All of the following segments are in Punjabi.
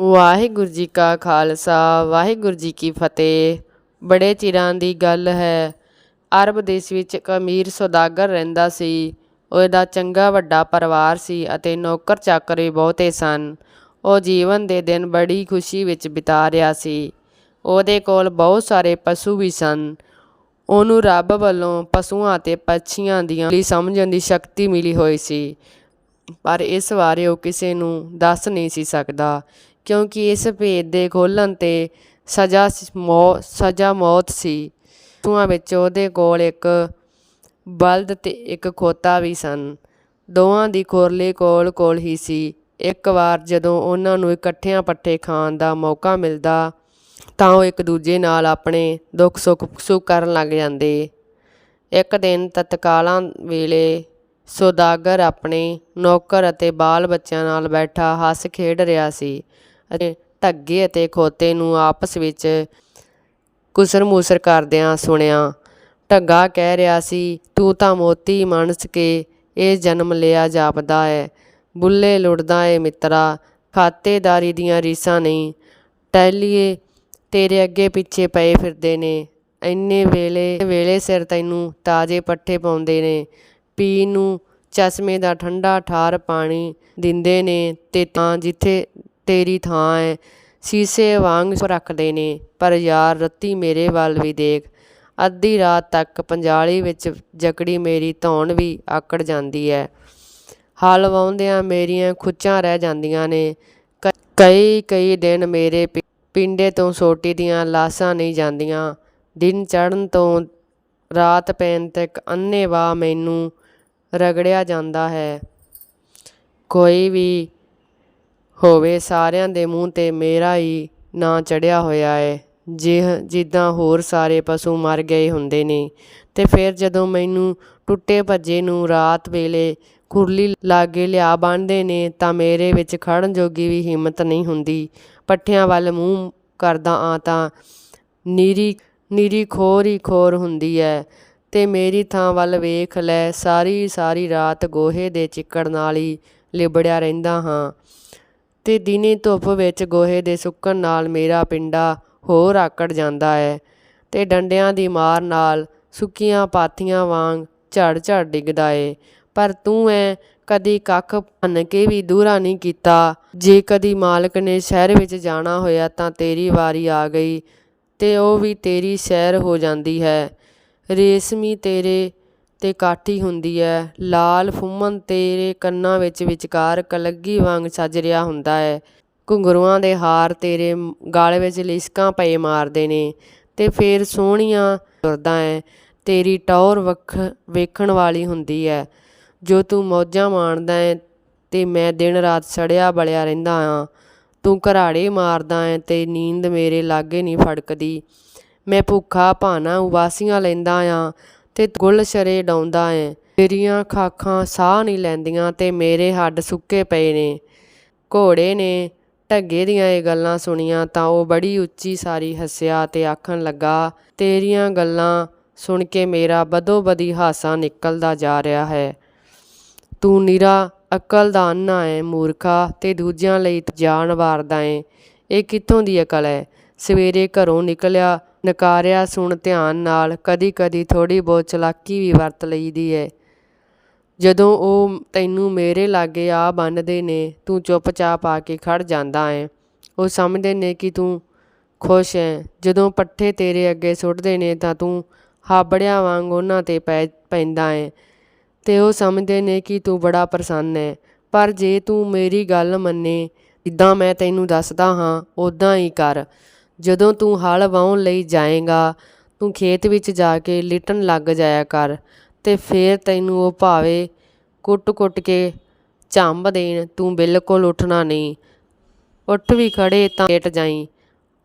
ਵਾਹਿਗੁਰੂ ਜੀ ਕਾ ਖਾਲਸਾ, ਵਾਹਿਗੁਰੂ ਜੀ ਕੀ ਫਤਿਹ। ਬੜੇ ਚਿਰਾਂ ਦੀ ਗੱਲ ਹੈ। ਅਰਬ ਦੇਸ਼ ਵਿੱਚ ਇੱਕ ਅਮੀਰ ਸੌਦਾਗਰ ਰਹਿੰਦਾ ਸੀ। ਉਹਦਾ ਚੰਗਾ ਵੱਡਾ ਪਰਿਵਾਰ ਸੀ ਅਤੇ ਨੌਕਰ ਚਾਕਰ ਬਹੁਤੇ ਸਨ। ਉਹ ਜੀਵਨ ਦੇ ਦਿਨ ਬੜੀ ਖੁਸ਼ੀ ਵਿੱਚ ਬਿਤਾ ਰਿਹਾ ਸੀ। ਉਹਦੇ ਕੋਲ ਬਹੁਤ ਸਾਰੇ ਪਸ਼ੂ ਵੀ ਸਨ। ਉਹਨੂੰ ਰੱਬ ਵੱਲੋਂ ਪਸ਼ੂਆਂ ਅਤੇ ਪੰਛੀਆਂ ਦੀਆਂ ਲਈ ਸਮਝਣ ਦੀ ਸ਼ਕਤੀ ਮਿਲੀ ਹੋਈ ਸੀ। ਪਰ ਇਸ ਬਾਰੇ ਉਹ ਕਿਸੇ ਨੂੰ ਦੱਸ ਨਹੀਂ ਸੀ ਸਕਦਾ। ਕਿਉਂਕਿ ਇਸ ਭੇਦ ਦੇ ਖੋਲ੍ਹਣ 'ਤੇ ਸਜ਼ਾ ਸ- ਸਜ਼ਾ ਮੌਤ ਸੀ। ਪਸ਼ੂਆਂ ਵਿੱਚ ਉਹਦੇ ਕੋਲ ਇੱਕ ਬਲਦ ਤੇ ਇੱਕ ਖੋਤਾ ਵੀ ਸਨ। ਦੋਵਾਂ ਦੀ ਖੁਰਲੀ ਕੋਲ ਕੋਲ ਹੀ ਸੀ। ਇੱਕ ਵਾਰ ਜਦੋਂ ਉਹਨਾਂ ਨੂੰ ਇਕੱਠਿਆਂ ਪੱਠੇ ਖਾਣ ਦਾ ਮੌਕਾ ਮਿਲਦਾ, ਤਾਂ ਉਹ ਇੱਕ ਦੂਜੇ ਨਾਲ ਆਪਣੇ ਦੁੱਖ ਸੁੱਖ ਸੁੱਖ ਕਰਨ ਲੱਗ ਜਾਂਦੇ। ਇੱਕ ਦਿਨ ਤਤਕਾਲਾਂ ਵੇਲੇ ਸੌਦਾਗਰ ਆਪਣੇ ਨੌਕਰ ਅਤੇ ਬਾਲ ਬੱਚਿਆਂ ਨਾਲ ਬੈਠਾ ਹੱਸ ਖੇਡ ਰਿਹਾ ਸੀ। ਅਤੇ ਢੱਗੇ ਅਤੇ ਖੋਤੇ ਨੂੰ ਆਪਸ ਵਿੱਚ ਕੁਸਰ-ਮੁਸਰ ਕਰਦਿਆਂ ਸੁਣਿਆ, ਢੱਗਾ ਕਹਿ ਰਿਹਾ ਸੀ, ਤੂੰ ਤਾਂ ਮੋਤੀ ਮਨਸ ਕੇ ਇਹ ਜਨਮ ਲਿਆ ਜਾਪਦਾ ਹੈ। ਬੁੱਲੇ ਲੁੜਦਾ ਏ ਮਿੱਤਰਾ, ਖਾਤੇਦਾਰੀ ਦੀਆਂ ਰੀਸਾਂ ਨਹੀਂ। ਟੈਲੀਏ, ਤੇਰੇ ਅੱਗੇ ਪਿੱਛੇ ਪਏ ਫਿਰਦੇ ਨੇ। ਇੰਨੇ ਵੇਲੇ ਵੇਲੇ ਸਿਰ ਤੈਨੂੰ ਤਾਜ਼ੇ ਪੱਠੇ ਪਾਉਂਦੇ ਨੇ। ਪੀ ਨੂੰ ਚਸ਼ਮੇ ਦਾ ਠੰਡਾ ਠਾਰ ਪਾਣੀ ਦਿੰਦੇ ਨੇ ਤੇ ਤਾਂ ਜਿੱਥੇ ਤੇਰੀ ਥਾਂ ਹੈ ਸੀਸੇ ਵਾਂਗ ਰੱਖਦੇ ਨੇ, ਪਰ ਯਾਰ, ਰੱਤੀ ਮੇਰੇ ਵੱਲ ਵੀ ਦੇਖ। ਅੱਧੀ ਰਾਤ ਤੱਕ ਪੰਜਾਲੀ ਵਿੱਚ ਜਕੜੀ ਮੇਰੀ ਧੌਣ ਵੀ ਆਕੜ ਜਾਂਦੀ ਹੈ ਹਲ ਵਾਉਂਦਿਆਂ ਮੇਰੀਆਂ ਖੁੱਚਾਂ ਰਹਿ ਜਾਂਦੀਆਂ ਨੇ। ਕ- ਕਈ ਕਈ ਦਿਨ ਮੇਰੇ ਪਿ- ਪਿੰਡੇ ਤੋਂ ਸੋਟੀ ਦੀਆਂ ਲਾਸਾਂ ਨਹੀਂ ਜਾਂਦੀਆਂ। ਦਿਨ ਚੜ੍ਹਨ ਤੋਂ ਰਾਤ ਪੈਣ ਤੱਕ ਅੰਨ੍ਹੇਵਾਹ ਮੈਨੂੰ ਰਗੜਿਆ ਜਾਂਦਾ ਹੈ। ਕੋਈ ਵੀ ਹੋਵੇ ਸਾਰਿਆਂ ਦੇ ਮੂੰਹ ਤੇ ਮੇਰਾ ਹੀ ਨਾਂ ਚੜਿਆ ਹੋਇਆ ਹੈ ਜਿਹ, ਜਿੱਦਾਂ ਹੋਰ ਸਾਰੇ ਪਸ਼ੂ ਮਰ ਗਏ ਹੁੰਦੇ ਨੇ। ਤੇ ਫਿਰ ਜਦੋਂ ਮੈਨੂੰ ਟੁੱਟੇ ਭੱਜੇ ਨੂੰ ਰਾਤ ਵੇਲੇ ਕੁਰਲੀ ਲਾਗੇ ਲਿਆ ਬੰਨ੍ਹਦੇ ਨੇ, ਤਾਂ ਮੇਰੇ ਵਿੱਚ ਖੜਨ ਜੋਗੀ ਵੀ ਹਿੰਮਤ ਨਹੀਂ ਹੁੰਦੀ। ਪੱਠਿਆਂ ਵੱਲ ਮੂੰਹ ਕਰਦਾ ਆ ਤਾਂ ਨੀਰੀ ਨੀਰੀ ਖੋਰ ਹੀ ਖੋਰ ਹੁੰਦੀ ਹੈ ਤੇ ਮੇਰੀ ਥਾਂ ਵੱਲ ਵੇਖ ਲੈ ਸਾਰੀ ਸਾਰੀ ਰਾਤ ਗੋਹੇ ਦੇ ਚਿੱਕੜ ਨਾਲ ਹੀ ਲਿਬੜਿਆ ਰਹਿੰਦਾ ਹਾਂ। ਤੇ ਦਿਨੇ ਧੁੱਪ ਵਿੱਚ ਗੋਹੇ ਦੇ ਸੁੱਕਣ ਨਾਲ ਮੇਰਾ ਪਿੰਡਾ ਹੋਰ ਆਕੜ ਜਾਂਦਾ ਹੈ ਤੇ ਡੰਡਿਆਂ ਦੀ ਮਾਰ ਨਾਲ ਸੁੱਕੀਆਂ ਪਾਥੀਆਂ ਵਾਂਗ ਝੜ ਝੜ ਡਿੱਗਦਾ ਏ। ਪਰ ਤੂੰ ਐ ਕਦੀ ਕੱਖ ਭੰਨ ਕੇ ਵੀ ਦੂਰਾ ਨਹੀਂ ਕੀਤਾ। ਜੇ ਕਦੀ ਮਾਲਕ ਨੇ ਸ਼ਹਿਰ ਵਿੱਚ ਜਾਣਾ ਹੋਇਆ ਤਾਂ ਤੇਰੀ ਵਾਰੀ ਆ ਗਈ ਤੇ ਉਹ ਵੀ ਤੇਰੀ ਸੈਰ ਹੋ ਜਾਂਦੀ ਹੈ। ਰੇਸ਼ਮੀ ਤੇਰੇ ਤੇ ਕਾਠੀ ਹੁੰਦੀ ਹੈ ਲਾਲ ਫੁੰਮਨ ਤੇਰੇ ਕੰਨਾਂ ਵਿੱਚ ਵਿਚਕਾਰ ਕਲੱਗੀ ਵਾਂਗ ਸੱਜ ਰਿਹਾ ਹੁੰਦਾ ਹੈ ਘੁੰਗਰੂਆਂ ਦੇ ਹਾਰ ਤੇਰੇ ਮ- ਵਿੱਚ ਲਿਸ਼ਕਾਂ ਪਏ ਮਾਰਦੇ ਨੇ ਤੇ ਫੇਰ ਸੋਹਣੀਆਂ ਤੁਰਦਾ ਹੈ ਤੇਰੀ ਟੌਰ ਵੱਖ ਵੇਖਣ ਵਾਲੀ ਹੁੰਦੀ ਹੈ ਜੋ ਤੂੰ ਮੌਜਾਂ ਮਾਣਦਾ ਹੈ ਤੇ ਮੈਂ ਦਿਨ ਰਾਤ ਸੜਿਆ ਬਲਿਆ ਰਹਿੰਦਾ ਹਾਂ ਤੂੰ ਘਰਾੜੇ ਮਾਰਦਾ ਹੈ ਤੇ ਨੀਂਦ ਮੇਰੇ ਲਾਗੇ ਨਹੀਂ ਫੜਕਦੀ। ਮੈਂ ਭੁੱਖਾ ਭਾਣਾ ਉਬਾਸੀਆਂ ਲੈਂਦਾ ਹਾਂ ਤੇ ਗੁਲਸ਼ਰੇ ਡਾਉਂਦਾ ਏ ਤੇਰੀਆਂ ਖਾਖਾਂ ਸਾਹ ਨਹੀਂ ਲੈਂਦੀਆਂ ਤੇ ਮੇਰੇ ਹੱਡ ਸੁੱਕੇ ਪਏ ਨੇ। ਘੋੜੇ ਨੇ ਢੱਗੇ ਦੀਆਂ ਇਹ ਗੱਲਾਂ ਸੁਣੀਆਂ ਤਾਂ ਉਹ ਬੜੀ ਉੱਚੀ ਸਾਰੀ ਹੱਸਿਆ ਤੇ ਆਖਣ ਲੱਗਾ, ਤੇਰੀਆਂ ਗੱਲਾਂ ਸੁਣ ਕੇ ਮੇਰਾ ਬਦੋ ਬਦੀ ਹਾਸਾ ਨਿਕਲਦਾ ਜਾ ਰਿਹਾ ਹੈ। ਤੂੰ ਨਿਰਾ ਅਕਲ ਦਾ ਅੰਨਾ ਹੈ ਮੂਰਖਾ, ਤੇ ਦੂਜਿਆਂ ਲਈ ਜਾਨ ਵਾਰਦਾ ਏ ਇਹ ਕਿੱਥੋਂ ਦੀ ਅਕਲ ਹੈ ਸਵੇਰੇ ਘਰੋਂ ਨਿਕਲਿਆ ਨਕਾਰਿਆ ਸੁਣ ਧਿਆਨ ਨਾਲ ਕਦੀ ਕਦੀ ਥੋੜੀ ਬਹੁਤ ਚਲਾਕੀ ਵੀ ਵਰਤ ਲਈਦੀ ਹੈ ਜਦੋਂ ਉਹ ਤੈਨੂੰ ਮੇਰੇ ਲਾਗੇ ਆ ਬੰਨਦੇ ਨੇ, ਤੂੰ ਚੁੱਪਚਾਪ ਆ ਕੇ ਖੜ ਜਾਂਦਾ ਏ। ਉਹ ਸਮਝਦੇ ਨੇ ਕਿ ਤੂੰ ਖੁਸ਼ ਹੈ ਜਦੋਂ ਪੱਠੇ ਤੇਰੇ ਅੱਗੇ ਸੁੱਟਦੇ ਨੇ ਤਾਂ ਤੂੰ ਹਾਬੜਿਆਂ ਵਾਂਗ ਉਹਨਾਂ ਤੇ ਪੈ, ਪੈਂਦਾ ਏ। ਤੇ ਉਹ ਸਮਝਦੇ ਨੇ ਕਿ ਤੂੰ ਬੜਾ ਪ੍ਰਸੰਨ ਹੈ ਪਰ ਜੇ ਤੂੰ ਮੇਰੀ ਗੱਲ ਮੰਨੇ, ਜਿੱਦਾਂ ਮੈਂ ਤੈਨੂੰ ਦੱਸਦਾ ਹਾਂ ਉਦਾਂ ਹੀ ਕਰ। ਜਦੋਂ ਤੂੰ ਹਲ ਵਾਹੁਣ ਲਈ ਜਾਏਗਾ, ਤੂੰ ਖੇਤ ਵਿੱਚ ਜਾ ਕੇ ਲਿਟਣ ਲੱਗ ਜਾਇਆ ਕਰ ਤੇ ਫੇਰ ਤੈਨੂੰ ਉਹ ਭਾਵੇਂ ਕੁੱਟ-ਕੁੱਟ ਕੇ ਝੰਬ ਦੇਣ ਤੂੰ ਬਿਲਕੁਲ ਉੱਠਣਾ ਨਹੀਂ। ਉੱਠ ਵੀ ਖੜੇ ਤਾਂ ਲੇਟ ਜਾਈ।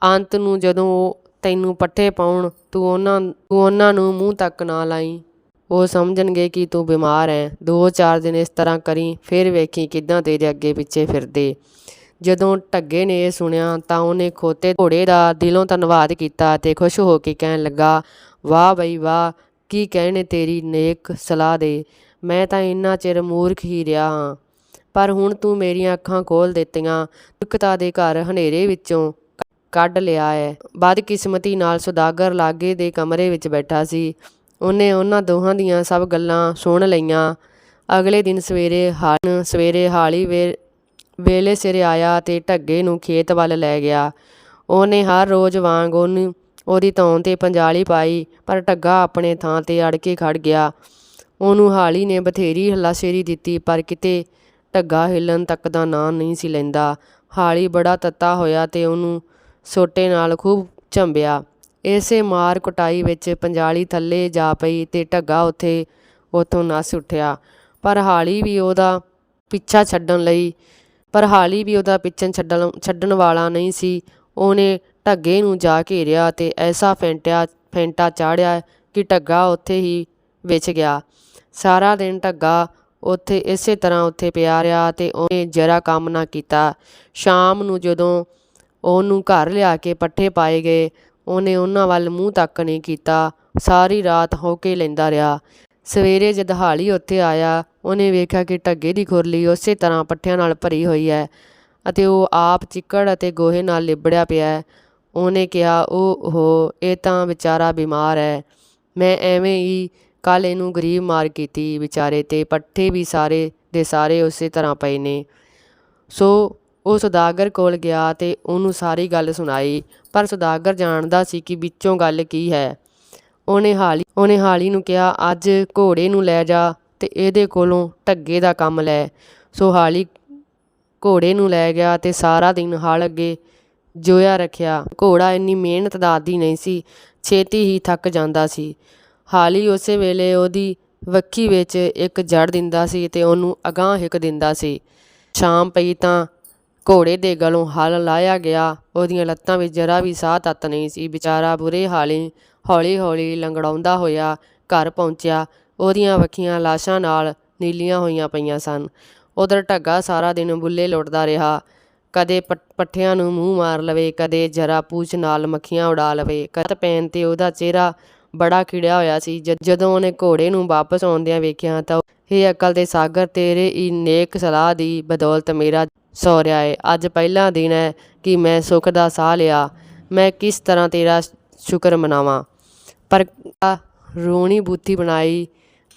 ਅੰਤ ਨੂੰ ਜਦੋਂ ਉਹ ਤੈਨੂੰ ਪੱਠੇ ਪਾਉਣ, ਤੂੰ ਉਹਨਾਂ ਤੂੰ ਉਹਨਾਂ ਨੂੰ ਮੂੰਹ ਤੱਕ ਨਾ ਲਾਈ। ਉਹ ਸਮਝਣਗੇ ਕਿ ਤੂੰ ਬਿਮਾਰ ਹੈ ਦੋ ਚਾਰ ਦਿਨ ਇਸ ਤਰ੍ਹਾਂ ਕਰੀ, ਫਿਰ ਵੇਖੀ ਕਿੱਦਾਂ ਤੇਰੇ ਅੱਗੇ ਪਿੱਛੇ ਫਿਰਦੇ। ਜਦੋਂ ਢੱਗੇ ਨੇ ਇਹ ਸੁਣਿਆ ਤਾਂ ਉਹਨੇ ਖੋਤੇ ਘੋੜੇ ਦਾ ਦਿਲੋਂ ਧੰਨਵਾਦ ਕੀਤਾ ਤੇ ਖੁਸ਼ ਹੋ ਕੇ ਕਹਿਣ ਲੱਗਾ, ਵਾਹ ਬਈ ਵਾਹ, ਕੀ ਕਹਿਣੇ ਤੇਰੀ ਨੇਕ ਸਲਾਹ ਦੇ। ਮੈਂ ਤਾਂ ਇੰਨਾ ਚਿਰ ਮੂਰਖ ਹੀ ਰਿਹਾ ਹਾਂ। ਪਰ ਹੁਣ ਤੂੰ ਮੇਰੀਆਂ ਅੱਖਾਂ ਖੋਲ ਦਿੱਤੀਆਂ, ਦੁੱਖਤਾ ਦੇ ਘਰ ਹਨੇਰੇ ਵਿੱਚੋਂ ਕੱਢ ਲਿਆ ਹੈ ਬਦਕਿਸਮਤੀ ਨਾਲ ਸੁਦਾਗਰ ਲਾਗੇ ਦੇ ਕਮਰੇ ਵਿੱਚ ਬੈਠਾ ਸੀ। ਉਹਨੇ ਉਹਨਾਂ ਦੋਹਾਂ ਦੀਆਂ ਸਭ ਗੱਲਾਂ ਸੁਣ ਲਈਆਂ। ਅਗਲੇ ਦਿਨ ਸਵੇਰੇ ਹਾਲ ਸਵੇਰੇ ਹਾਲੀ ਵੇ ਵੇਲੇ ਸਿਰ ਆਇਆ ਤੇ ਢੱਗੇ ਨੂੰ ਖੇਤ ਵੱਲ ਲੈ ਗਿਆ। ਉਹਨੇ ਹਰ ਰੋਜ਼ ਵਾਂਗ ਉਹਨੂੰ ਉਹਦੀ ਧੌਣ ਤੇ ਪੰਜਾਲੀ ਪਾਈ, ਪਰ ਢੱਗਾ ਆਪਣੇ ਥਾਂ ਤੇ ਅੜ ਕੇ ਖੜ ਗਿਆ। ਉਹਨੂੰ ਹਾਲੀ ਨੇ ਬਥੇਰੀ ਹੱਲਾਸ਼ੇਰੀ ਦਿੱਤੀ, ਪਰ ਕਿਤੇ ਢੱਗਾ ਹਿੱਲਣ ਤੱਕ ਦਾ ਨਾਂ ਨਹੀਂ ਸੀ ਲੈਂਦਾ। ਹਾਲੀ ਬੜਾ ਤੱਤਾ ਹੋਇਆ ਤੇ ਉਹਨੂੰ ਸੋਟੇ ਨਾਲ ਖੂਬ ਝੰਬਿਆ। ਇਸੇ ਮਾਰ ਕੁਟਾਈ ਵਿੱਚ ਪੰਜਾਲੀ ਥੱਲੇ ਜਾ ਪਈ ਤੇ ਢੱਗਾ ਉੱਥੇ, ਉੱਥੋਂ ਨੱਸ ਉੱਠਿਆ। ਪਰ ਹਾਲੀ ਵੀ ਉਹਦਾ ਪਿੱਛਾ ਛੱਡਣ ਲਈ ਪਰ ਹਾਲੀ ਵੀ ਉਹਦਾ ਪਿੱਛਣ ਛੱਡਣ ਛੱਡਣ ਵਾਲਾ ਨਹੀਂ ਸੀ। ਉਹਨੇ ਢੱਗੇ ਨੂੰ ਜਾ ਘੇਰਿਆ ਤੇ ਐਸਾ ਫੈਂਟਿਆ, ਫੈਂਟਾ ਚਾੜਿਆ ਕਿ ਢੱਗਾ ਉੱਥੇ ਹੀ ਵਿਛ ਗਿਆ। ਸਾਰਾ ਦਿਨ ਢੱਗਾ ਉੱਥੇ ਇਸੇ ਤਰ੍ਹਾਂ ਉੱਥੇ ਪਿਆ ਰਿਹਾ ਤੇ ਉਹਨੇ ਜਰਾ ਕੰਮ ਨਾ ਕੀਤਾ। ਸ਼ਾਮ ਨੂੰ ਜਦੋਂ ਉਹਨੂੰ ਘਰ ਲਿਆ ਕੇ ਪੱਠੇ ਪਾਏ ਗਏ, ਉਹਨੇ ਉਹਨਾਂ ਵੱਲ ਮੂੰਹ ਤੱਕ ਨਹੀਂ ਕੀਤਾ। ਸਾਰੀ ਰਾਤ ਹੋ ਕੇ ਲੈਂਦਾ ਰਿਹਾ। ਸਵੇਰੇ ਜਦ ਹਾਲੀ ਉੱਥੇ ਆਇਆ, ਉਹਨੇ ਵੇਖਿਆ ਕਿ ਢੱਗੇ ਦੀ ਖੁਰਲੀ ਉਸੇ ਤਰ੍ਹਾਂ ਪੱਠਿਆਂ ਨਾਲ ਭਰੀ ਹੋਈ ਹੈ ਅਤੇ ਉਹ ਆਪ ਚਿੱਕੜ ਅਤੇ ਗੋਹੇ ਨਾਲ ਲਿਬੜਿਆ ਪਿਆ ਹੈ। ਉਹਨੇ ਕਿਹਾ ਉਹ ਹੋ ਇਹ ਤਾਂ ਵਿਚਾਰਾ ਬਿਮਾਰ ਹੈ। ਮੈਂ ਐਵੇਂ ਹੀ ਕੱਲ ਇਹਨੂੰ ਗਰੀਬ ਮਾਰ ਕੀਤੀ ਵਿਚਾਰੇ ਤੇ, ਪੱਠੇ ਵੀ ਸਾਰੇ ਦੇ ਸਾਰੇ ਉਸੇ ਤਰ੍ਹਾਂ ਪਏ ਨੇ। ਸੋ ਉਹ ਸੁਦਾਗਰ ਕੋਲ ਗਿਆ ਤੇ ਉਹਨੂੰ ਸਾਰੀ ਗੱਲ ਸੁਣਾਈ, ਪਰ ਸੁਦਾਗਰ ਜਾਣਦਾ ਸੀ ਕਿ ਵਿੱਚੋਂ ਗੱਲ ਕੀ ਹੈ। ਉਹਨੇ ਹਾਲੀ ਉਹਨੇ ਹਾਲੀ ਨੂੰ ਕਿਹਾ, ਅੱਜ ਘੋੜੇ ਨੂੰ ਲੈ ਜਾ ਤੇ ਇਹਦੇ ਕੋਲੋਂ ਢੱਗੇ ਦਾ ਕੰਮ ਲੈ। ਸੋ ਹਾਲੀ ਘੋੜੇ ਨੂੰ ਲੈ ਗਿਆ ਤੇ ਸਾਰਾ ਦਿਨ ਹਲ ਅੱਗੇ ਜੋਇਆ ਰੱਖਿਆ। ਘੋੜਾ ਇੰਨੀ ਮਿਹਨਤ ਦਾ ਆਦੀ ਨਹੀਂ ਸੀ, ਛੇਤੀ ਹੀ ਥੱਕ ਜਾਂਦਾ ਸੀ। ਹਾਲੀ ਉਸੇ ਵੇਲੇ ਉਹਦੀ ਵੱਖੀ ਵਿੱਚ ਇੱਕ ਜੜ ਦਿੰਦਾ ਸੀ ਤੇ ਉਹਨੂੰ ਅਗਾਂਹ ਹਿੱਕ ਦਿੰਦਾ ਸੀ। ਸ਼ਾਮ ਪਈ ਤਾਂ ਘੋੜੇ ਦੇ ਗਲੋਂ ਹਲ ਲਾਇਆ ਗਿਆ, ਉਹਦੀਆਂ ਲੱਤਾਂ ਵਿੱਚ ਜਰਾ ਵੀ ਸਾਹ ਤੱਤ ਨਹੀਂ ਸੀ। ਵਿਚਾਰਾ ਬੁਰੇ ਹਾਲੀ ਹੌਲੀ ਹੌਲੀ ਲੰਗੜਾਉਂਦਾ ਹੋਇਆ ਘਰ ਪਹੁੰਚਿਆ। ਉਹਦੀਆਂ ਵੱਖੀਆਂ ਲਾਸ਼ਾਂ ਨਾਲ ਨੀਲੀਆਂ ਹੋਈਆਂ ਪਈਆਂ ਸਨ। ਉਧਰ ਢੱਗਾ ਸਾਰਾ ਦਿਨ ਬੁੱਲੇ ਲੁੱਟਦਾ ਰਿਹਾ। ਕਦੇ ਪ- ਪੱਠਿਆਂ ਨੂੰ ਮੂੰਹ ਮਾਰ ਲਵੇ, ਕਦੇ ਜਰਾ ਪੂਛ ਨਾਲ ਮੱਖੀਆਂ ਉਡਾ ਲਵੇ। ਕਤ ਪੈਣ ਤੇ ਉਹਦਾ ਚਿਹਰਾ ਬੜਾ ਖਿੜਿਆ ਹੋਇਆ ਸੀ। ਜਦੋਂ ਉਹਨੇ ਘੋੜੇ ਨੂੰ ਵਾਪਸ ਆਉਂਦਿਆਂ ਵੇਖਿਆ ਤਾਂ ਇਹ ਅਕਲ ਦੇ ਸਾਗਰ, ਤੇਰੇ ਹੀ ਨੇਕ ਸਲਾਹ ਦੀ ਬਦੌਲਤ ਮੇਰਾ ਸੌਰਿਆ ਏ। ਅੱਜ ਪਹਿਲਾ ਦਿਨ ਹੈ ਕਿ ਮੈਂ ਸੁੱਖ ਦਾ ਸਾਹ ਲਿਆ। ਮੈਂ ਕਿਸ ਤਰ੍ਹਾਂ ਤੇਰਾ ਸ਼ੁਕਰ ਮਨਾਵਾਂ? ਪਰ ਰੂਣੀ ਰੋਣੀ ਬੂਥੀ ਬਣਾਈ,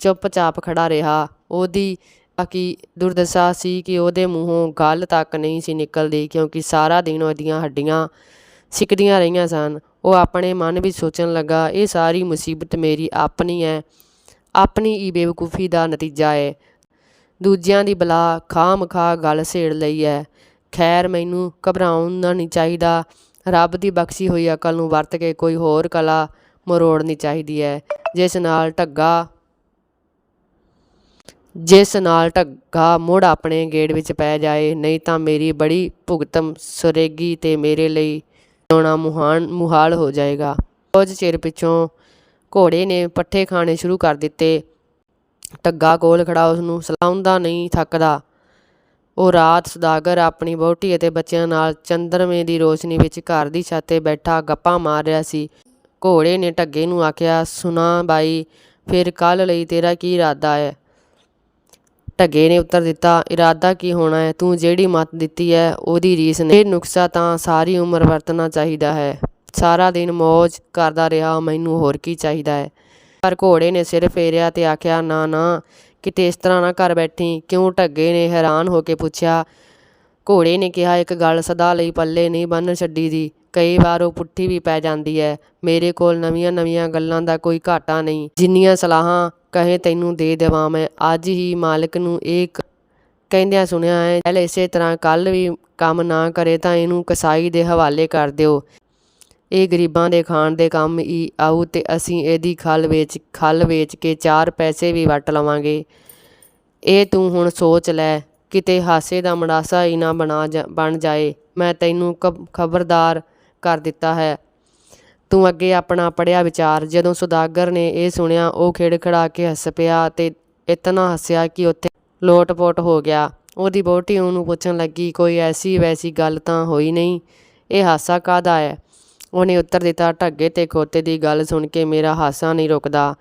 ਚੁੱਪਚਾਪ ਖੜਾ ਰਿਹਾ। ਉਹਦੀ ਬਾਕੀ ਦੁਰਦਸ਼ਾ ਸੀ ਕਿ ਉਹਦੇ ਮੂੰਹੋਂ ਗੱਲ ਤੱਕ ਨਹੀਂ ਸੀ ਨਿਕਲਦੀ, ਕਿਉਂਕਿ ਸਾਰਾ ਦਿਨ ਉਹਦੀਆਂ ਹੱਡੀਆਂ ਸਿੱਕਦੀਆਂ ਰਹੀਆਂ ਸਨ। ਉਹ ਆਪਣੇ ਮਨ ਵਿੱਚ ਸੋਚਣ ਲੱਗਾ, ਇਹ ਸਾਰੀ ਮੁਸੀਬਤ ਮੇਰੀ ਆਪਣੀ ਹੈ ਆਪਣੀ ਹੀ ਬੇਵਕੂਫੀ ਦਾ ਨਤੀਜਾ ਹੈ ਦੂਜਿਆਂ ਦੀ ਬਲਾ ਖਾਮ ਖਾ ਗੱਲ ਸੇੜ ਲਈ ਹੈ ਖੈਰ, ਮੈਨੂੰ ਘਬਰਾਉਣ ਨਹੀਂ ਚਾਹੀਦਾ। ਰੱਬ ਦੀ ਬਖਸ਼ੀ ਹੋਈ ਅਕਲ ਨੂੰ ਵਰਤ ਕੇ ਕੋਈ ਹੋਰ ਕਲਾ ਮਰੋੜਨੀ ਚਾਹੀਦੀ ਹੈ। ਜਿਸ ਨਾਲ ਢੱਗਾ ਜਿਸ ਨਾਲ ਢੱਗਾ ਮੁੜ ਆਪਣੇ ਗੇੜ ਵਿੱਚ ਪੈ ਜਾਏ, ਨਹੀਂ ਤਾਂ ਮੇਰੀ ਬੜੀ ਭੁਗਤਮ ਸੁਰੇਗੀ ਤੇ ਮੇਰੇ ਲਈ ਜਿਉਣਾ ਮੁਹਾਨ, ਮੁਹਾਲ ਹੋ ਜਾਏਗਾ। ਕੁਝ ਚਿਰ ਪਿੱਛੋਂ ਘੋੜੇ ਨੇ ਪੱਠੇ ਖਾਣੇ ਸ਼ੁਰੂ ਕਰ ਦਿੱਤੇ। ਢੱਗਾ ਕੋਲ ਖੜਾ ਉਸ ਨੂੰ ਸਲਾਉਂਦਾ ਨਹੀਂ ਥੱਕਦਾ। ਉਹ ਰਾਤ ਸੁਦਾਗਰ ਆਪਣੀ ਵਹੁਟੀ ਅਤੇ ਬੱਚਿਆਂ ਨਾਲ ਚੰਦਰਮੇ ਦੀ ਰੋਸ਼ਨੀ ਵਿੱਚ ਘਰ ਦੀ ਛੱਤ ਤੇ ਬੈਠਾ ਗੱਪਾਂ ਮਾਰ ਰਿਹਾ ਸੀ। ਘੋੜੇ ਨੇ ਢੱਗੇ ਨੂੰ ਆਖਿਆ, ਸੁਣਾ ਬਾਈ, ਫਿਰ ਕੱਲ ਲਈ ਤੇਰਾ ਕੀ ਇਰਾਦਾ ਹੈ? ਢੱਗੇ ਨੇ ਉੱਤਰ ਦਿੱਤਾ, ਇਰਾਦਾ ਕੀ ਹੋਣਾ ਹੈ? ਤੂੰ ਜਿਹੜੀ ਮਤ ਦਿੱਤੀ ਹੈ, ਉਹਦੀ ਰੀਸ ਨੇ। ਇਹ ਨੁਕਸਾ ਤਾਂ ਸਾਰੀ ਉਮਰ ਵਰਤਣਾ ਚਾਹੀਦਾ ਹੈ। ਸਾਰਾ ਦਿਨ ਮौज ਕਰਦਾ ਰਿਹਾ, ਮੈਨੂੰ ਹੋਰ ਕੀ ਚਾਹੀਦਾ ਹੈ? ਪਰ ਘੋੜੇ ਨੇ ਸਿਰ ਫੇਰਿਆ ਤੇ ਆਖਿਆ, ਨਾ ਨਾ, ਕਿਤੇ ਇਸ ਤਰ੍ਹਾਂ ਨਾ ਕਰ ਬੈਠੀ। ਕਿਉਂ ਢੱਗੇ ਨੇ ਹੈਰਾਨ ਹੋ ਕੇ ਪੁੱਛਿਆ ਘੋੜੇ ਨੇ ਕਿਹਾ, ਇੱਕ ਗੱਲ ਸਦਾ ਲਈ ਪੱਲੇ ਨਹੀਂ ਬੰਨ ਛੱਡੀ ਦੀ ਕਈ ਵਾਰ ਉਹ ਪੁੱਠੀ ਵੀ ਪੈ ਜਾਂਦੀ ਹੈ ਮੇਰੇ ਕੋਲ ਨਵੀਆਂ ਨਵੀਆਂ ਗੱਲਾਂ ਦਾ ਕੋਈ ਘਾਟਾ ਨਹੀਂ। ਜਿੰਨੀਆਂ ਸਲਾਹਾਂ ਕਹੇ ਤੈਨੂੰ ਦੇ ਦੇਵਾਂ ਮੈਂ। ਅੱਜ ਹੀ ਮਾਲਕ ਨੂੰ ਇਹ ਕ- ਕਹਿੰਦਿਆਂ ਸੁਣਿਆ ਹੈ ਚੱਲ ਇਸੇ ਤਰ੍ਹਾਂ ਕੱਲ ਵੀ ਕੰਮ ਨਾ ਕਰੇ ਤਾਂ ਇਹਨੂੰ ਕਸਾਈ ਦੇ ਹਵਾਲੇ ਕਰ ਦਿਓ। ਇਹ ਗਰੀਬਾਂ ਦੇ ਖਾਣ ਦੇ ਕੰਮ ਹੀ ਆਊ ਤੇ ਅਸੀਂ ਇਹਦੀ ਖਲ ਵੇਚ ਖਲ ਵੇਚ ਕੇ ਚਾਰ ਪੈਸੇ ਵੀ ਵਟ ਲਵਾਂਗੇ। ਇਹ ਤੂੰ ਹੁਣ ਸੋਚ ਲੈ। ਕਿਤੇ ਹਾਸੇ ਦਾ ਮੜਾਸਾ ਹੀ ਨਾ ਬਣਾ ਜਾ- ਬਣ ਜਾਏ। ਮੈਂ ਤੈਨੂੰ ਕਬ- ਖਬਰਦਾਰ ਕਰ ਦਿੱਤਾ ਹੈ। ਤੂੰ ਅੱਗੇ ਆਪਣਾ ਪੜਿਆ ਵਿਚਾਰ। ਜਦੋਂ ਸੁਦਾਗਰ ਨੇ ਇਹ ਸੁਣਿਆ, ਉਹ ਖਿੜਖੜਾ ਕੇ ਹੱਸ ਪਿਆ ਤੇ ਇਤਨਾ ਹੱਸਿਆ ਕਿ ਉੱਥੇ ਲੋਟ-ਪੋਟ ਹੋ ਗਿਆ। ਉਹਦੀ ਵਹੁਟੀ ਉਹਨੂੰ ਪੁੱਛਣ ਲੱਗੀ, ਕੋਈ ਐਸੀ ਵੈਸੀ ਗੱਲ ਤਾਂ ਹੋਈ ਨਹੀਂ? ਇਹ ਹਾਸਾ ਕਾਹਦਾ ਹੈ? ਉਹਨੇ ਉੱਤਰ ਦਿੱਤਾ, ਢੱਗੇ ਤੇ ਖੋਤੇ ਦੀ ਗੱਲ ਸੁਣ ਕੇ ਮੇਰਾ ਹਾਸਾ ਨਹੀਂ ਰੁਕਦਾ।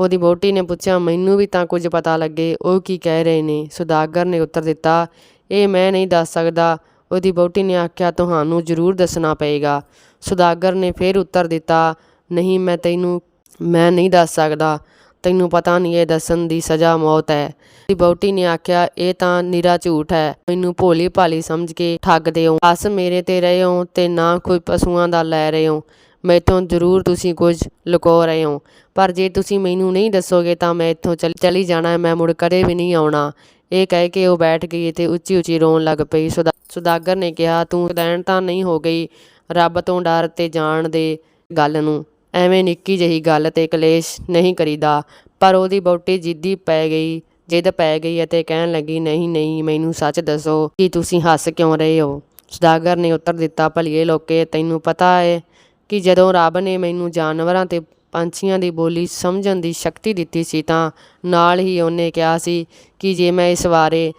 ਉਹਦੀ ਵਹੁਟੀ ਨੇ ਪੁੱਛਿਆ, ਮੈਨੂੰ ਵੀ ਤਾਂ ਕੁਝ ਪਤਾ ਲੱਗੇ, ਉਹ ਕੀ ਕਹਿ ਰਹੇ ਨੇ? ਸੁਦਾਗਰ ਨੇ ਉੱਤਰ ਦਿੱਤਾ, ਇਹ ਮੈਂ ਨਹੀਂ ਦੱਸ ਸਕਦਾ। ਉਹਦੀ ਵਹੁਟੀ ਨੇ ਆਖਿਆ, ਤੁਹਾਨੂੰ ਜ਼ਰੂਰ ਦੱਸਣਾ ਪਏਗਾ। ਸੁਦਾਗਰ ਨੇ ਫਿਰ ਉੱਤਰ ਦਿੱਤਾ, ਨਹੀਂ, ਮੈਂ ਤੈਨੂੰ, ਮੈਂ ਨਹੀਂ ਦੱਸ ਸਕਦਾ। ਤੈਨੂੰ ਪਤਾ ਨਹੀਂ, ਇਹ ਦੱਸਣ ਦੀ ਸਜ਼ਾ ਮੌਤ ਹੈ। ਦੀ ਵਹੁਟੀ ਨੇ ਆਖਿਆ, ਇਹ ਤਾਂ ਨਿਰਾ ਝੂਠ ਹੈ। ਮੈਨੂੰ ਭੋਲੀ ਭਾਲੀ ਸਮਝ ਕੇ ਠੱਗਦੇ ਹੋ ਹੱਸ ਮੇਰੇ ਤੇ ਰਹੇ ਹੋ ਤੇ ਨਾ ਕੋਈ ਪਸ਼ੂਆਂ ਦਾ ਲੈ ਰਹੇ ਹੋ। ਮੈਥੋਂ ਜ਼ਰੂਰ ਤੁਸੀਂ ਕੁਝ ਲੁਕੋ ਰਹੇ ਹੋ। ਪਰ ਜੇ ਤੁਸੀਂ ਮੈਨੂੰ ਨਹੀਂ ਦੱਸੋਗੇ ਤਾਂ ਮੈਂ ਇੱਥੋਂ ਚਲ, ਚਲੀ ਜਾਣਾ, ਮੈਂ ਮੁੜ ਕਦੇ ਵੀ ਨਹੀਂ ਆਉਣਾ। ਇਹ ਕਹਿ ਕੇ ਉਹ ਬੈਠ ਗਈ ਤੇ ਉੱਚੀ ਉੱਚੀ ਰੋਣ ਲੱਗ ਪਈ। ਸੁਦਾ, ਸੁਦਾਗਰ ਨੇ ਕਿਹਾ, ਤੂੰ ਦੇਣ ਤਾਂ ਨਹੀਂ ਹੋ ਗਈ, ਰੱਬ ਤੋਂ ਡਰ ਤੇ ਜਾਣ ਦੇ ਗੱਲ ਨੂੰ। ਐਵੇਂ ਨਿੱਕੀ ਜਿਹੀ ਗੱਲ ਤੇ ਕਲੇਸ਼ ਨਹੀਂ ਕਰੀਦਾ। ਪਰ ਉਹਦੀ ਵਹੁਟੀ ਜਿੱਦੀ ਪੈ ਗਈ, ਜਿੱਦ ਪੈ ਗਈ ਅਤੇ ਕਹਿਣ ਲੱਗੀ, ਨਹੀਂ ਨਹੀਂ, ਮੈਨੂੰ ਸੱਚ ਦੱਸੋ ਕਿ ਤੁਸੀਂ ਹੱਸ ਕਿਉਂ ਰਹੇ ਹੋ? ਸੁਦਾਗਰ ਨੇ ਉੱਤਰ ਦਿੱਤਾ, ਭਲੀਏ ਲੋਕੇ, ਤੈਨੂੰ ਪਤਾ ਹੈ ਕਿ ਜਦੋਂ ਰੱਬ ਨੇ ਮੈਨੂੰ ਜਾਨਵਰਾਂ ਤੇ ਪੰਛੀਆਂ ਦੀ ਬੋਲੀ ਸਮਝਣ ਦੀ ਸ਼ਕਤੀ ਦਿੱਤੀ ਸੀ ਤਾਂ ਨਾਲ ਹੀ ਉਹਨੇ ਕਿਹਾ ਸੀ ਕਿ ਜੇ ਮੈਂ ਇਸ ਬਾਰੇ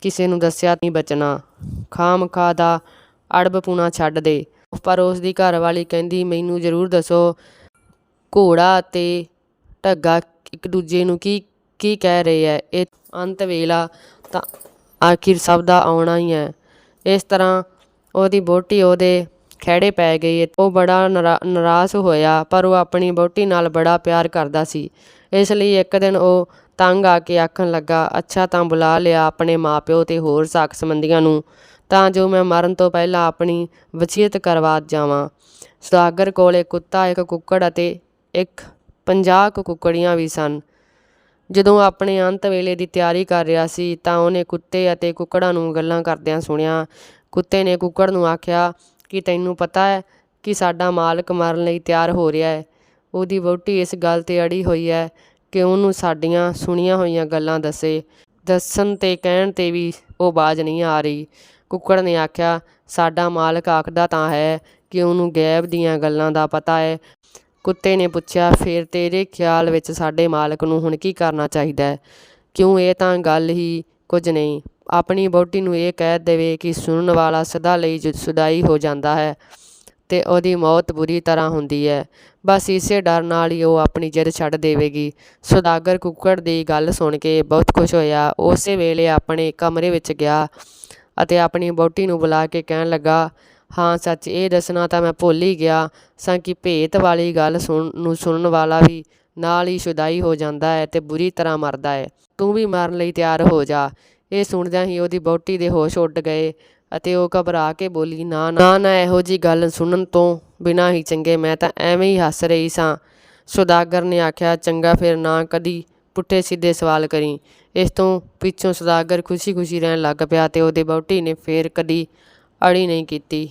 ਕਿਸੇ ਨੂੰ ਦੱਸਿਆ ਨਹੀਂ ਬਚਣਾ। ਖਾਮ ਖਾ ਦਾ ਅੜਬ ਪੂਣਾ ਛੱਡ ਦੇ। ਪਰ ਉਸ ਦੀ ਘਰਵਾਲੀ ਕਹਿੰਦੀ, ਮੈਨੂੰ ਜ਼ਰੂਰ ਦੱਸੋ, ਘੋੜਾ ਅਤੇ ਢੱਗਾ ਇੱਕ ਦੂਜੇ ਨੂੰ ਕੀ ਕੀ ਕਹਿ ਰਹੇ ਹੈ ਇਹ ਅੰਤ ਵੇਲਾ ਤਾਂ ਆਖਿਰ ਸਭ ਦਾ ਆਉਣਾ ਹੀ ਹੈ ਇਸ ਤਰ੍ਹਾਂ ਉਹਦੀ ਵਹੁਟੀ ਉਹਦੇ ਖਹਿੜੇ ਪੈ ਗਈ ਉਹ ਬੜਾ ਨਰਾ, ਨਿਰਾਸ਼ ਹੋਇਆ, ਪਰ ਉਹ ਆਪਣੀ ਵਹੁਟੀ ਨਾਲ ਬੜਾ ਪਿਆਰ ਕਰਦਾ ਸੀ। ਇਸ ਲਈ ਇੱਕ ਦਿਨ ਉਹ ਤੰਗ ਆ ਕੇ ਆਖਣ ਲੱਗਾ, ਅੱਛਾ ਤਾਂ ਬੁਲਾ ਲਿਆ ਆਪਣੇ ਮਾਪਿਓ ਤੇ ਹੋਰ ਸਾਕ ਸੰਬੰਧੀਆਂ ਨੂੰ, ਤਾਂ ਜੋ ਮੈਂ ਮਰਨ ਤੋਂ ਪਹਿਲਾਂ ਆਪਣੀ ਵਸੀਅਤ ਕਰਵਾ ਜਾਵਾਂ। ਸੁਦਾਗਰ ਕੋਲ ਇੱਕ ਕੁੱਤਾ, ਇੱਕ ਕੁੱਕੜ ਅਤੇ ਇੱਕ 50 ਕੁੱਕੜੀਆਂ ਵੀ ਸਨ। ਜਦੋਂ ਆਪਣੇ ਅੰਤ ਵੇਲੇ ਦੀ ਤਿਆਰੀ ਕਰ ਰਿਹਾ ਸੀ, ਤਾਂ ਉਹਨੇ ਕੁੱਤੇ ਅਤੇ ਕੁੱਕੜਾਂ ਨੂੰ ਗੱਲਾਂ ਕਰਦਿਆਂ ਸੁਣਿਆ। ਕੁੱਤੇ ਨੇ ਕੁੱਕੜ ਨੂੰ ਆਖਿਆ ਕਿ ਤੈਨੂੰ ਪਤਾ ਹੈ ਕਿ ਸਾਡਾ ਮਾਲਕ ਮਰਨ ਲਈ ਤਿਆਰ ਹੋ ਰਿਹਾ ਹੈ। ਉਹਦੀ ਵਹੁਟੀ ਇਸ ਗੱਲ ਤੇ ਅੜੀ ਹੋਈ ਹੈ ਕਿ ਉਹਨੂੰ ਸਾਡੀਆਂ ਸੁਣੀਆਂ ਹੋਈਆਂ ਗੱਲਾਂ ਦੱਸੇ। ਦੱਸਣ ਤੇ ਕਹਿਣ ਤੇ ਵੀ ਉਹ ਬਾਜ਼ ਨਹੀਂ ਆ ਰਹੀ। ਕੁੱਕੜ ਨੇ ਆਖਿਆ, ਸਾਡਾ ਮਾਲਕ ਆਖਦਾ ਤਾਂ ਹੈ ਕਿ ਉਹਨੂੰ ਗੈਬ ਦੀਆਂ ਗੱਲਾਂ ਦਾ ਪਤਾ ਹੈ। ਕੁੱਤੇ ਨੇ ਪੁੱਛਿਆ, ਫਿਰ ਤੇਰੇ ਖਿਆਲ ਵਿੱਚ ਸਾਡੇ ਮਾਲਕ ਨੂੰ ਹੁਣ ਕੀ ਕਰਨਾ ਚਾਹੀਦਾ ਹੈ? ਕਿਉਂ ਇਹ ਤਾਂ ਗੱਲ ਹੀ ਕੁਝ ਨਹੀਂ? ਆਪਣੀ ਵਹੁਟੀ ਨੂੰ ਇਹ ਕਹਿ ਦੇਵੇ ਕਿ ਸੁਣਨ ਵਾਲਾ ਸਦਾ ਲਈ ਜੁਦਸੁਦਾਈ ਹੋ ਜਾਂਦਾ ਹੈ ਤੇ ਉਹਦੀ ਮੌਤ ਬੁਰੀ ਤਰ੍ਹਾਂ ਹੁੰਦੀ ਹੈ। ਬਸ ਇਸੇ ਡਰ ਨਾਲ ਹੀ ਉਹ ਆਪਣੀ ਜਿੱਦ ਛੱਡ ਦੇਵੇਗੀ। ਸੁਦਾਗਰ ਕੁੱਕੜ ਦੀ ਗੱਲ ਸੁਣ ਕੇ ਬਹੁਤ ਖੁਸ਼ ਹੋਇਆ। ਉਸੇ ਵੇਲੇ ਆਪਣੇ ਕਮਰੇ ਵਿੱਚ ਗਿਆ ਅਤੇ ਆਪਣੀ ਵਹੁਟੀ ਨੂੰ ਬੁਲਾ ਕੇ ਕਹਿਣ ਲੱਗਾ, ਹਾਂ, ਸੱਚ ਇਹ ਦੱਸਣਾ ਤਾਂ ਮੈਂ ਭੁੱਲ ਹੀ ਗਿਆ। ਸਾਂ ਕਿ ਭੇਤ ਵਾਲੀ ਗੱਲ ਸੁਣ, ਨੂੰ ਸੁਣਨ ਵਾਲਾ ਵੀ ਨਾਲ ਹੀ ਸ਼ੁਦਾਈ ਹੋ ਜਾਂਦਾ ਹੈ ਤੇ ਬੁਰੀ ਤਰ੍ਹਾਂ ਮਰਦਾ ਹੈ। ਤੂੰ ਵੀ ਮਰਨ ਲਈ ਤਿਆਰ ਹੋ ਜਾ। ਇਹ ਸੁਣਦਿਆਂ ਹੀ ਉਹਦੀ ਵਹੁਟੀ ਦੇ ਹੋਸ਼ ਉੱਡ ਗਏ ਅਤੇ ਉਹ ਘਬਰਾ ਕੇ ਬੋਲੀ, ਨਾ ਨਾ ਨਾ, ਇਹੋ ਜੀ ਗੱਲ ਸੁਣਨ ਤੋਂ ਬਿਨਾਂ ਹੀ ਚੰਗੇ, ਮੈਂ ਤਾਂ ਐਵੇਂ ਹੀ ਹੱਸ ਰਹੀ ਸਾਂ। ਸੁਦਾਗਰ ਨੇ ਆਖਿਆ, ਚੰਗਾ, ਫਿਰ ਨਾ ਕਦੀ ਪੁੱਠੇ ਸਿੱਧੇ ਸਵਾਲ ਕਰੀ। ਇਸ ਤੋਂ ਪਿੱਛੋਂ ਸੁਦਾਗਰ ਖੁਸ਼ੀ-ਖੁਸ਼ੀ ਰਹਿਣ ਲੱਗ ਪਿਆ ਤੇ ਉਹਦੇ ਵਹੁਟੀ ਨੇ ਫੇਰ ਕਦੀ ਅੜੀ ਨਹੀਂ ਕੀਤੀ।